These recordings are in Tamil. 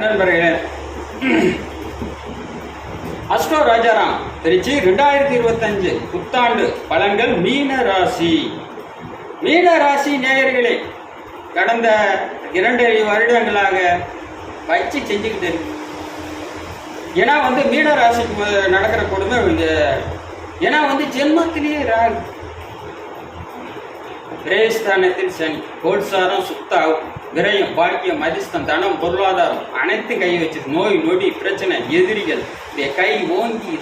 நண்பர்களே அஸ்ட்ரோ ராஜாராம் திருச்சி ரெண்டாயிரத்தி இருபத்தஞ்சு புத்தாண்டு பலன்கள் மீன ராசி. மீன ராசி நேயர்களே கடந்த இரண்டரை வருடங்களாக வச்சு செஞ்சுக்கிட்டு இருக்கு. ஏன்னா வந்து மீன ராசிக்கு நடக்கிற கொடுமை இந்த ஏன்னா வந்து ஜென்மத்திலேயே ராகு. பிரேஸ்தானத்தில் சனி கோல்சாரம் சுத்தாகும். விரயம் பாக்கியம் அதிர்ஷ்டம் தனம் பொருளாதாரம் அனைத்தும் கை வச்சு நோய் நொடி பிரச்சனை எதிரிகள் இந்த கை ஓங்கி.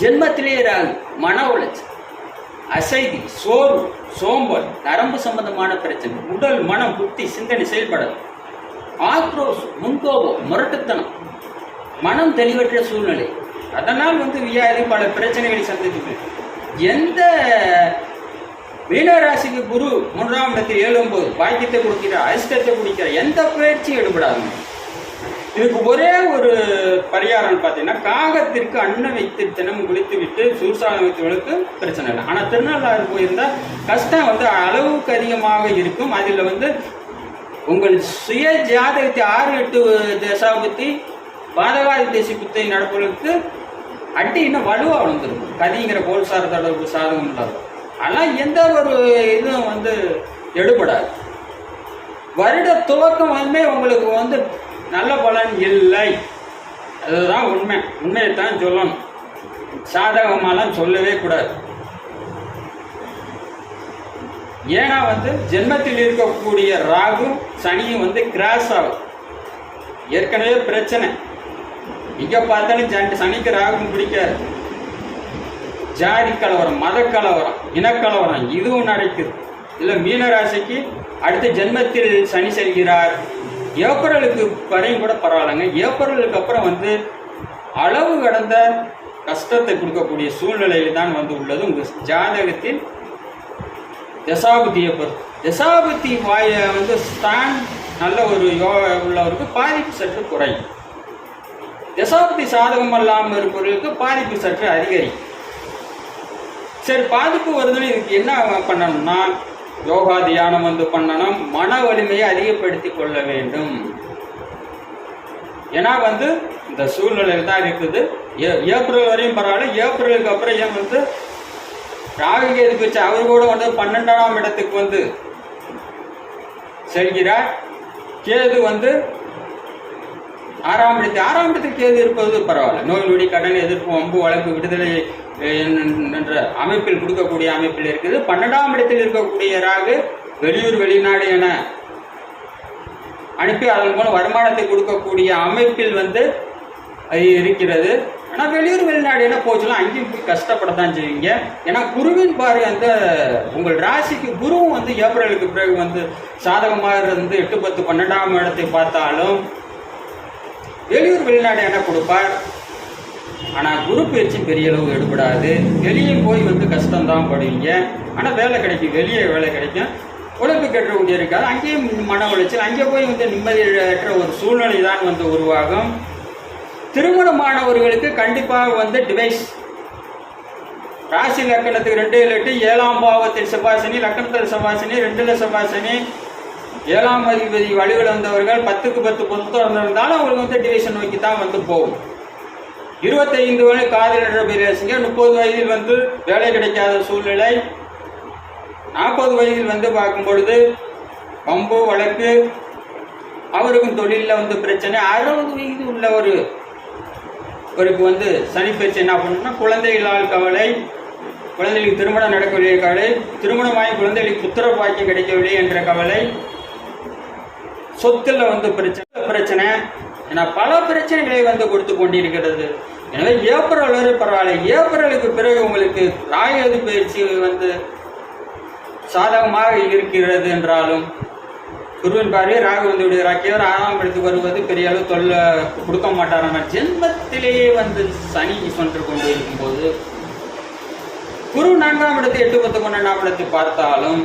ஜென்மத்திலேயே ராகு மன உளைச்சல் அசைதி சோர்வு சோம்பல் நரம்பு சம்பந்தமான பிரச்சனை உடல் மனம் புத்தி சிந்தனை செயல்படாது ஆக்ரோஷம் முன்கோபம் முரட்டுத்தனம் மனம் தெளிவற்ற சூழ்நிலை. அதனால் வந்து வியாதி பல பிரச்சனைகளை சந்தித்து எந்த மீனராசிக்கு குரு மூன்றாம் இடத்தில் ஏழும்போது பாக்கியத்தை கொடுக்கிற அதிர்ஷ்டத்தை கொடுக்கிற எந்த பயிற்சியும் எடுபடாதுங்க இதுக்கு ஒரே ஒரு பரிகாரம் பார்த்தீங்கன்னா காகத்திற்கு அன்னம் வைத்து தினம் குளித்து விட்டு சூசாலம் வைத்தவர்களுக்கு பிரச்சனை இல்லை. ஆனால் திருநள்ளாறு போயிருந்தால் கஷ்டம் வந்து அளவுக்கு அதிகமாக இருக்கும். அதில் வந்து உங்கள் சுய ஜாதகத்தை ஆறு எட்டு தசாபத்தி பாதகாதி தேசி புத்தை நடப்பவர்களுக்கு அடி இன்னும் வலுவாக விழுந்திருக்கும் கதிங்கிற கோல்சார தொடர்பு சாதகம் இல்லாத ஆனால் எந்த ஒரு இதுவும் வந்து எடுபடாது. வருட துவக்கம் வந்து உங்களுக்கு வந்து நல்ல பலன் இல்லை. அதுதான் உண்மை. உண்மையை தான் சொல்லணும். சாதகமாலாம் சொல்லவே கூடாது. ஏன்னா வந்து ஜென்மத்தில் இருக்கக்கூடிய ராகு சனியும் வந்து கிராஸ் ஆகும். ஏற்கனவே பிரச்சனை. இங்கே பார்த்தாலும் சனி சனிக்கு ராகும் பிடிக்காது. ஜாதி கலவரம் மத கலவரம் இனக்கலவரம் இதுவும் நடக்குது. இல்லை மீனராசிக்கு அடுத்த ஜென்மத்தில் சனி செல்கிறார். ஏப்ரலுக்கு வரையும் கூட பரவாயில்லைங்க. ஏப்ரலுக்கு அப்புறம் வந்து அளவு கடந்த கஷ்டத்தை கொடுக்கக்கூடிய சூழ்நிலையில் தான் வந்து உள்ளது. உங்கள் ஜாதகத்தில் தசாபுத்தியை பொறுத்து. தசாபுத்தி வாய வந்து ஸ்தான் நல்ல ஒரு யோகா உள்ளவருக்கு பாதிப்பு சற்று குறையும். தசாபுத்தி சாதகம் இல்லாமல் இருப்பவர்களுக்கு பாதிப்பு சற்று அதிகரிக்கும். சரி பாதிப்பு வருதுன்னு இதுக்கு என்ன பண்ணணும்னா யோகா தியானம் வந்து பண்ணணும். மன வலிமையை அதிகப்படுத்தி கொள்ள வேண்டும். ஏன்னா வந்து இந்த சூழ்நிலையில் தான் இருக்குது. ஏ- ஏப்ரல் வரையும் பரவாயில்ல. ஏப்ரலுக்கு அப்புறம் ஏன் வந்து ராகுகேதுக்கு பிச்சை அவர் கூட வந்து பன்னெண்டாம் இடத்துக்கு வந்து செல்கிறார். கேது வந்து ஆறாம் இடத்து ஆறாம் இடத்துக்கு கேது இருப்பது பரவாயில்ல. நோய் நொடி கடன் எதிர்ப்பு வம்பு வழக்கு விடுதலை என்ற அமைப்பில் கொடுக்கக்கூடிய அமைப்பில் இருக்குது. பன்னெண்டாம் இடத்தில் இருக்கக்கூடிய ராகு வெளியூர் வெளிநாடு என அனுப்பி அதன் மூலம் வருமானத்தை கொடுக்கக்கூடிய அமைப்பில் வந்து இருக்கிறது. ஆனால் வெளியூர் வெளிநாடு என்ன போச்சுலாம் அங்கேயும் போய் கஷ்டப்படத்தான் செய்வீங்க. ஏன்னா குருவின் பாரு அந்த உங்கள் ராசிக்கு குருவும் வந்து ஏப்ரலுக்கு பிறகு வந்து சாதகமாக இருந்து எட்டு பத்து பன்னெண்டாம் இடத்தை பார்த்தாலும் வெளியூர் வெளிநாடு என்ன கொடுப்பார்? ஆனால் குரு பயிற்சி பெரிய அளவு எடுபடாது. வெளியே போய் வந்து கஷ்டம்தான் படுவீங்க. ஆனால் வேலை கிடைக்கும். வெளியே வேலை கிடைக்கும். உழைப்பு கட்டுறவங்க இருக்காது. அங்கேயும் மன உளைச்சல். அங்கே போய் வந்து நிம்மதியற்ற ஒரு சூழ்நிலை தான் வந்து உருவாகும். திருமணமானவர்களுக்கு கண்டிப்பாக வந்து டிவைஸ் ராசி லக்கணத்துக்கு ரெண்டு எட்டு ஏழாம் பாவத்தில் செவ்வாசினி லக்கணத்தில் செவ்வாசினி ரெண்டில் செவ்வாசினி ஏழாம் அதிபதி வழிவில் வந்தவர்கள் பத்துக்கு பத்து புத்தகம் இருந்தாலும் அவங்களுக்கு வந்து டிவிஷன் நோக்கி தான் வந்து போகும். இருபத்தைந்து வரை காதலர் பேரரசுங்க முப்பது வயதில் வந்து வேலை கிடைக்காத சூழ்நிலை. நாற்பது வயதில் வந்து பார்க்கும் பொழுது பம்பு வழக்கு அவருக்கும் தொழிலில் வந்து பிரச்சனை அறுபது வயது உள்ள ஒரு அவருக்கு வந்து சனி பயிற்சி என்ன பண்ணணும்னா குழந்தைகளால் கவலை குழந்தைகளுக்கு திருமணம் நடக்கவில்லை கவலை திருமணமாகி குழந்தைகளுக்கு புத்திர பாக்கியம் கிடைக்கவில்லை என்ற கவலை சொத்துல வந்து பிரச்சனை பிரச்சனை. ஏன்னா பல பிரச்சனைகளை வந்து கொடுத்து கொண்டிருக்கிறது. எனவே ஏப்ரல் வரை பரவாயில்ல. ஏப்ரலுக்கு பிறகு உங்களுக்கு ராயது பயிற்சி வந்து சாதகமாக இருக்கிறது என்றாலும் குருவின் பார்வை ராகு வந்து விடுகிறார். கேவர் ஆறாம் இடத்துக்கு வருவது பெரிய அளவு தொல்லை கொடுக்க மாட்டார். ஆனால் ஜென்மத்திலேயே வந்து சனி சென்று கொண்டு இருக்கும்போது குரு நான்காம் இடத்தை எட்டு பத்து பன்னெண்டாம் இடத்தை பார்த்தாலும்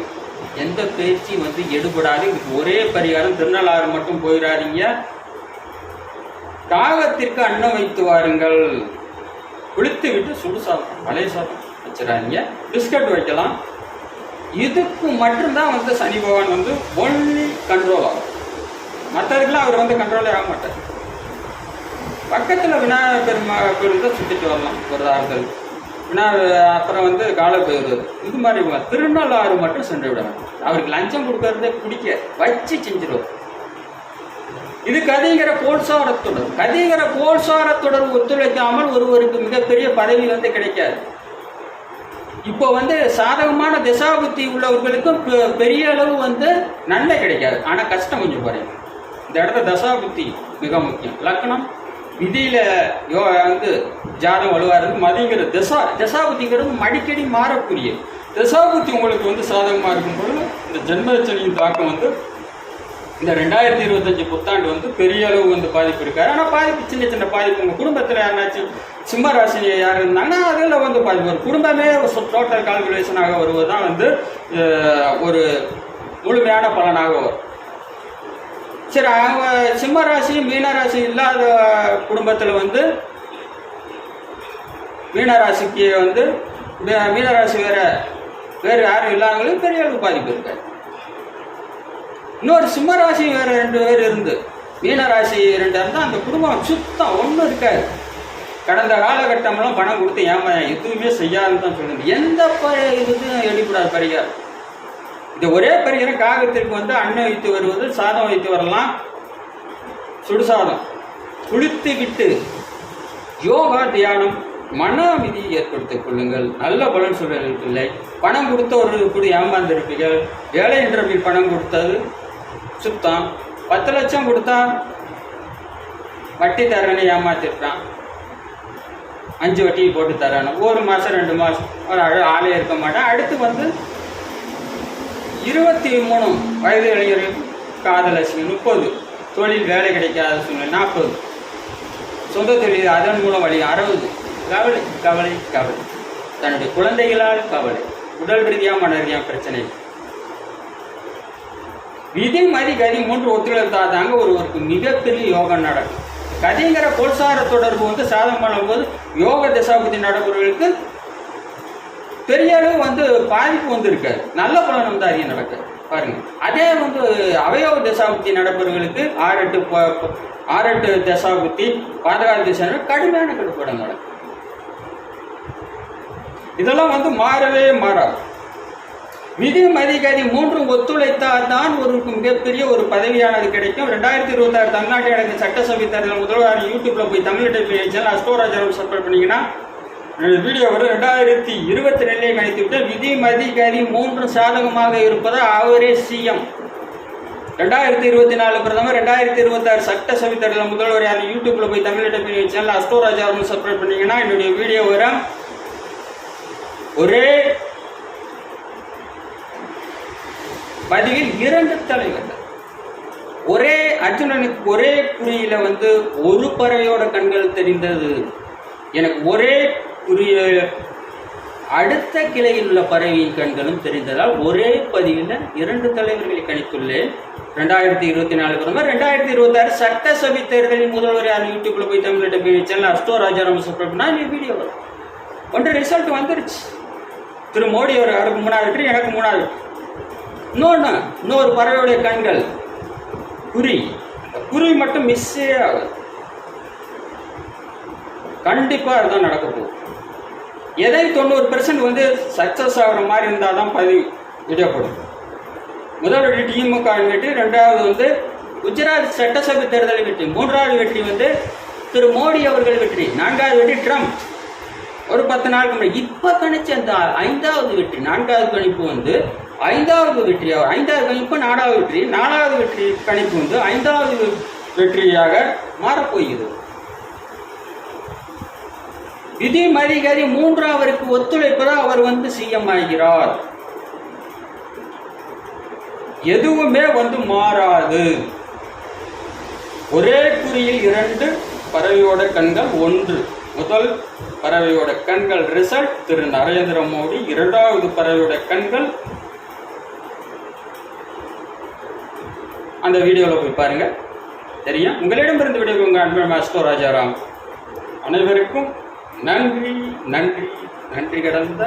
எந்த பேச்சும் வந்து எடுபடாது. இதுக்கு ஒரே பரிகாரம் திருநள்ளாறு மட்டும் போயிடாதீங்க. காகத்திற்கு அன்னம் வைத்து வாருங்கள். குளித்து விட்டு சுடு சாப்பிடும் பழைய சாப்பிடும் வச்சிடாதீங்க. பிஸ்கட் வைக்கலாம். இதுக்கு மட்டும்தான் வந்து சனி பகவான் வந்து ஒன்லி கண்ட்ரோல் ஆகும். மற்றதுக்கெல்லாம் அவர் வந்து கண்ட்ரோலே ஆக மாட்டார். பக்கத்தில் விநாயகர் பெருமா கோயில் தான் சுற்றிட்டு வரலாம். ஒரு ஆறுதலுக்கு விநாயகர் அப்புறம் வந்து காலபைரவர் இது மாதிரி திருநள்ளாறு மட்டும் சென்று விடுவாங்க அவருக்கு லஞ்சம் கொடுக்கறதே பிடிக்க வச்சு செஞ்சிருவார் இது கதிங்கிற கோல்சாரத்துடன் கதிங்கிற கோல்சாரத்துடன் ஒத்துழைக்காமல் ஒருவருக்கு மிகப்பெரிய பதவி வந்து கிடைக்காது. இப்போ வந்து சாதகமான திசாபுத்தி உள்ளவர்களுக்கும் பெ- பெரிய அளவு வந்து நன்மை கிடைக்காது. ஆனால் கஷ்டம் கொஞ்சம் குறையும். இந்த இடத்துல தசாபுத்தி மிக முக்கியம். லக்னம் விதியில யோ வந்து ஜாதம் வலுவாகிறது. மதிங்கிற திசா தசாபுத்திங்கிறது அடிக்கடி மாறக்கூடிய தசாபுத்தி உங்களுக்கு வந்து சாதகமாக இருக்கும் பொழுது இந்த ஜென்மச்சனியின் தாக்கம் வந்து இந்த ரெண்டாயிரத்தி இருபத்தஞ்சு புத்தாண்டு வந்து பெரிய அளவு வந்து பாதிப்பு இருக்காரு ஆனால் பாதிப்பு சின்ன சின்ன பாதிப்பு. உங்கள் குடும்பத்தில் யாருனாச்சும் சிம்ம ராசி யார் இருந்தாங்கன்னா அதில் வந்து பாதிப்பு வரும். குடும்பமே டோட்டல் கால்குலேஷனாக வருவது தான் வந்து ஒரு முழுமையான பலனாக வரும். சரி அவங்க சிம்ம ராசி மீன ராசி இல்லாத குடும்பத்தில் வந்து மீனராசிக்கு வந்து மீனராசி வேற வேறு யாரும் இல்லாதவங்களும் பெரிய அளவு பாதிப்பு இருக்காது இன்னொரு சிம்மராசி வேற ரெண்டு பேர் இருந்து மீனராசி ரெண்டு இருந்தால் அந்த குடும்பம் சுத்தம் ஒன்றும் இருக்காது. கடந்த காலகட்டமெல்லாம் பணம் கொடுத்து ஏமா எதுவுமே செய்யாதுன்னு தான் சொல்லுங்க எந்த இதுக்கும் எடுக்கூடாது பரிகாரம். இந்த ஒரே பரிகாரம் காகத்திற்கு வந்து அன்னம் வைத்து வருவது சாதம் வைத்து வரலாம். சுடுசாதம். குளித்துக்கிட்டு யோகா தியானம் மனோமிதியை ஏற்படுத்திக் கொள்ளுங்கள். நல்ல பலன் சொல்வதற்கில்லை பணம் கொடுத்த கூட ஏமாந்திருப்பீர்கள். ஏழை என்ற பணம் கொடுத்தது சுத்தம். பத்து லட்சம் கொடுத்தா வட்டி தரேன்னு ஏமாத்திருக்கான் அஞ்சு வட்டி போட்டு தரேன் ஒரு மாதம் ரெண்டு மாதம் ஒரு ஆளே இருக்க மாட்டேன். அடுத்து வந்து இருபத்தி மூணு வயது இளைஞர்கள் காதலட்சுமி முப்பது. தொழில் வேலை கிடைக்காத சூழ்நிலை நாற்பது. சொந்த தொழில் அதன் மூலம் வழி அறுபது. கவலை கவலை கவலை. தன்னுடைய குழந்தைகளால் கவலை. உடல் ரீதியாக மன ரீதியாக பிரச்சனை. இதே மாதிரி கதி மூன்று ஒத்துழைத்தால் தாங்க ஒருவருக்கு மிகப்பெரிய யோகம் நடக்கும். கதிங்கிற பொருசார தொடர்பு வந்து சாதகம் பண்ணும்போது யோக தசாபதி நடப்பவர்களுக்கு பெரிய அளவு வந்து பாதிப்பு வந்து இருக்காது நல்ல பலனும் தான் அதிகம் நடக்காது பாருங்க. அதே வந்து அவயவ தசாபுத்தி நடப்பவர்களுக்கு ஆறு எட்டு ப- ஆறு எட்டு தசாபுத்தி பாதகால திசை கடுமையான கடுப்படம் நடக்கும் இதெல்லாம் வந்து மாறவே மாறாது. விதி அதிகாரி மூன்றும் ஒத்துழைத்தால் தான் ஒருவருக்கு மிகப்பெரிய ஒரு பதவியானது கிடைக்கும். ரெண்டாயிரத்தி இருபத்தாறு தமிழ்நாட்டில் எனக்கு சட்டசபை தேர்தல் முதல்வர் யூடியூப்ல போய் Tamil type channel Astroraja subscribe பண்ணீங்கன்னா வீடியோ வரும் ரெண்டாயிரத்தி இருபத்தி ரெண்டிலே கணித்து விட்டு விதி மதி கதி மூன்று சாதகமாக இருப்பது அவரே சிஎம் ரெண்டாயிரத்தி இருபத்தி நாலு பிரதமர் ரெண்டாயிரத்தி இருபத்தாறு சட்டசபை தேர்தல் முதல்வர் யார்? யூடியூப்ல போய் Tamil type channel Astroraja subscribe பண்ணீங்கன்னா என்னுடைய வீடியோ வரும். ஒரே பதிவில் இரண்டு தலைவர்கள். ஒரே அர்ஜுனனுக்கு ஒரே குறியில் வந்து ஒரு பறவையோட கண்கள் தெரிந்தது. எனக்கு ஒரே குறிய அடுத்த கிளையில் உள்ள பறவையின் கண்களும் தெரிந்ததால் ஒரே பதிவில் இரண்டு தலைவர்களை கணித்துள்ளேன். ரெண்டாயிரத்தி இருபத்தி நாலு பிரதமர் ரெண்டாயிரத்தி இருபத்தி ஆறு சட்டசபை தேர்தலில் முதல்வர் யார் யூடியூப்ல போய் தமிழ்நாட்டு போய் சேனல் அஸ்டோ ராஜாராம் சப்ஸ்கிரைப்னா நீ வீடியோ வரும். ஒன்று ரிசல்ட் வந்துருச்சு. திரு மோடி அவர் அவருக்கு மூணாவது வெற்றி எனக்கு மூணாவது. இன்னொன்று இன்னொரு பறவையுடைய கண்கள். குறி அந்த குறி மட்டும் மிஸ்ஸே ஆகுது. கண்டிப்பாக அதுதான் நடக்க போகுது. எதை தொண்ணூறு பெர்சன்ட் வந்து சக்ஸஸ் ஆகிற மாதிரி இருந்தால் தான் பதிவு விடப்படும் முதல் திமுக வெற்றி ரெண்டாவது வந்து குஜராத் சட்டசபை தேர்தல் வெற்றி மூன்றாவது வெற்றி வந்து திரு மோடி அவர்கள் வெற்றி நான்காவது வெற்றி ட்ரம்ப். ஒரு பத்து நாளுக்கு முன்னாடி இப்போ கணிச்ச அந்த ஐந்தாவது வெற்றி நான்காவது கணிப்பு வந்து ஐந்தாவது வெற்றி ஐந்தாவது கணிப்பு நாலாவது வெற்றி நாலாவது வெற்றி கணிப்பு வந்து ஐந்தாவது வெற்றியாக மாறப்போகிறது. விதி அதிகாரி மூன்றாவருக்கு ஒத்துழைப்பதால் ஒத்துழைப்பதா அவர் வந்து சிஎம் ஆகிறார் எதுவுமே வந்து மாறாது. ஒரே குறியில் இரண்டு பறவையோட கண்கள் ஒன்று. முதல் பறவையோட கண்கள் ரிசல்ட் திரு நரேந்திர மோடி. இரண்டாவது பறவையோட கண்கள். அந்த வீடியோவில் போய் பாருங்க. தெரியும்? உங்களிடமிருந்து விடைபெறும் உங்கள் அன்பு மாஸ்டோ ராஜாராம். அனைவருக்கும் நன்றி நன்றி நன்றி கடந்த